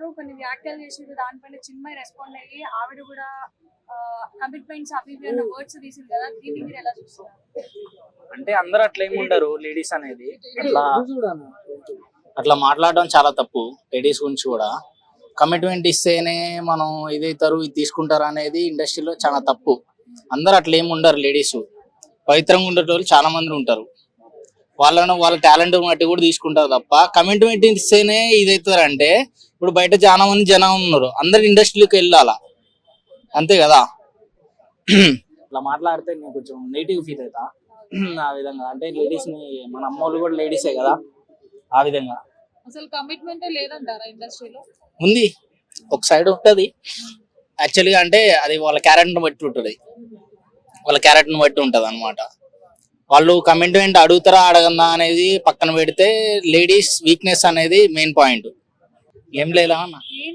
గారు కొన్ని వ్యాఖ్యలు చేసిండ్రు. దానిపైన చిన్మయి రెస్పాండ్ అయ్యి ఆవిడ కూడా కమిట్మెంట్స్ అవి అన్న వర్డ్స్ తీసింది కదా. దీన్ని మీరు ఎలా చూస్తారు అంటే అందరూ అట్లా ఏమి ఉండరు లేడీస్ అనేది. అట్లా అట్లా మాట్లాడడం చాలా తప్పు లేడీస్ గురించి కూడా. కమిట్మెంట్ ఇస్తేనే మనం ఇదైతారు ఇది తీసుకుంటారు అనేది ఇండస్ట్రీలో చాలా తప్పు. అందరు అట్లా ఏమి ఉండరు లేడీస్ పవిత్రంగా ఉండేటోళ్ళు చాలా మంది ఉంటారు. వాళ్ళను వాళ్ళ టాలెంట్ బట్టి కూడా తీసుకుంటారు తప్ప కమిట్మెంట్ ఇస్తేనే ఇదవుతారు అంటే ఇప్పుడు బయట చాలా మంది జనం ఉన్నారు. అందరు ఇండస్ట్రీకి వెళ్ళాలా? అంతే కదా? అట్లా మాట్లాడితే నేను కొంచెం నెగిటివ్ ఫీల్ అవుతా ఆ విధంగా. అంటే లేడీస్ని మన అమ్మోళ్ళు కూడా లేడీసే కదా? ఆ విధంగా. అసలు కమిట్మెంట్ లేదంటారా ఇండస్ట్రీలో ఉంది. ఒక సైడ్ ఉంటది. యాక్చువల్గా అంటే అది వాళ్ళ క్యారెక్టర్ బట్టి ఉంటుంది. వాళ్ళ క్యారెక్టర్ బట్టి ఉంటది అనమాట వాళ్ళు కమిట్మెంట్ అడుగుతారా అడగందా అనేది పక్కన పెడితే లేడీస్ వీక్నెస్ అనేది మెయిన్ పాయింట్ ఏం లేదా అన్న